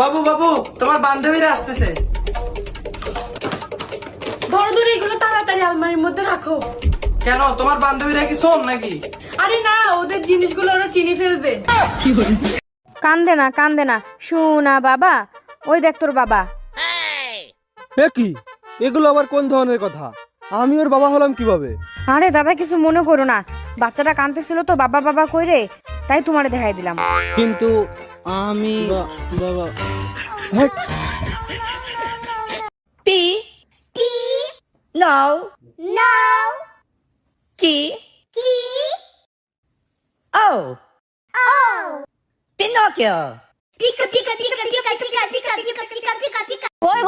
বাবু বাবু তোমার বান্ধবীরা আসতেছে। ধরো ধরো এগুলো তাড়াতাড়ি আলমারির মধ্যে রাখো। কেন? তোমার বান্ধবীরা কি শোন নাকি? আরে না ওদের জিনিসগুলো ওরা চিনি ফেলবে। কান্দে না কান্দে না। শুনা বাবা। ওই দেখ তোর বাবা। এ কি? এগুলো আবার কোন ধরনের কথা? আমি ওর বাবা হলাম কীভাবে? আরে দাদা কিছু মনে করো না। বাচ্চাটা কাঁদতেছিল তো বাবা বাবা কইরে তাই তোমারে দেখাই দিলাম। কিন্তু আমি বাবা P. P. No. No. Key. Key. O. O. Pinocchio. কই গো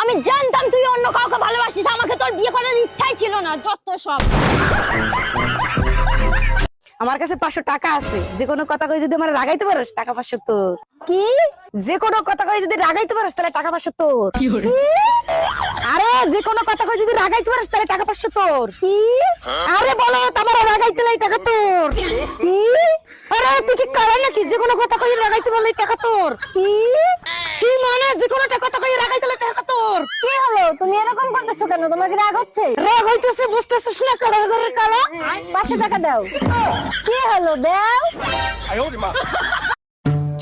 আমি জানতাম তুই অন্য কাউকে ভালোবাসিস আমাকে তোর বিয়ে করার ইচ্ছাই ছিল না যত সব। আমার কাছে পাঁচশো টাকা আছে। যে কোনো কথা কই যদি আমার রাগাইতে পারোস টাকা পাঁচশো তোর। কি? যে কোনো কথা কই যদি রাগাইতে পারোস তাহলে টাকা পাঁচশো তোর। কি? আরে যে কোনো কথা কই যদি রাগাইতে পারোস তাহলে টাকা পাঁচশো তোর। কি? আরে বলো তোমার রাগাইতে লাই টাকা তোর। কি? আরে তুই কি কালা নাকি? যে কোনো কথা কই রাগাইতে পারলে টাকা তোর। কি? কি মানে? যে কোনো একটা কথা কই রাগাইতে লাই টাকা তুমি এরকম করতেছো কেন? তোমার কি রাগ হচ্ছে? রাগ হইতেছে বুঝতেছিস না? কালা ঘরের কালা? পাঁচশো টাকা দাও। কি হলো দাও?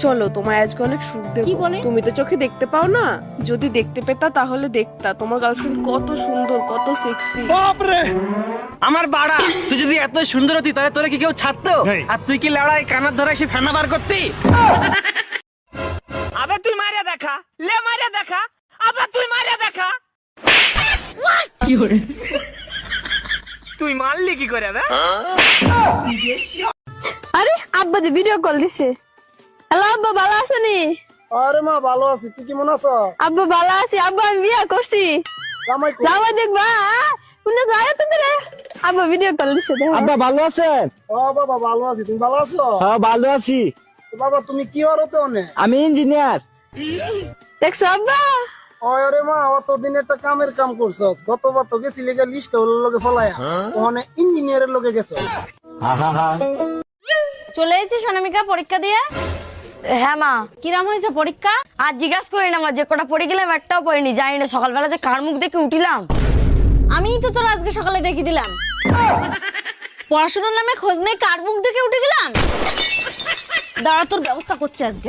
চলো তোমায় আজকে অনেক সুখ দেবো। কি বলে? তুমি তো চোখে দেখতে পাও না? যদি দেখতে পেতা তাহলে দেখতা। তোমার গার্লফ্রেন্ড কত সুন্দর কত সেক্সি আমার বাড়া তুই যদি এত সুন্দর হতি তাহলে তোরে কি কেউ ছাড়তো? আর তুই কি লড়াই কানার ধরে এসে ফেনা বার করতি? তুই মারলি কি করে বে আরে আব্বা যে ভিডিও কল দিছে। হ্যালো আব্বা ভালো আছেনি আরে মা ভালো আছি। তুই কেমন আছো? আব্বা ভালো আছি। আব্বা আমি বিয়ে করছি। জামাই দেখবা শুনে যায় তো রে আব্বা ভিডিও কল দিছে আব্বা ভালো আছেন? ও বাবা ভালো আছি। তুমি ভালো আছো? হ্যাঁ ভালো আছি। বাবা তুমি কি অনে? আমি ইঞ্জিনিয়ার দেখছ আব্বা? আরে মা অতদিন একটা কামের কাম করছস। গতবার তো গেছিলি গা লিস্ট হলো লগে ফলায়া। ওখানে ইঞ্জিনিয়ারের লগে গেছো চলে এসেছিস অনামিকা পরীক্ষা দিয়ে? হ্যাঁ মা। কিরাম হয়েছে পরীক্ষা? আর জিজ্ঞাস করি না মা যে কটা পড়ে গেলাম একটাও পড়িনি জানি না সকালবেলা যে কার মুখ দেখে উঠিলাম। আমিই তো তোর আজকে সকালে ডেকে দিলাম। পড়াশোনার নামে খোঁজ নেই কার মুখ দেখে উঠে গেলাম? দাঁড়া তোর ব্যবস্থা করছে আজকে।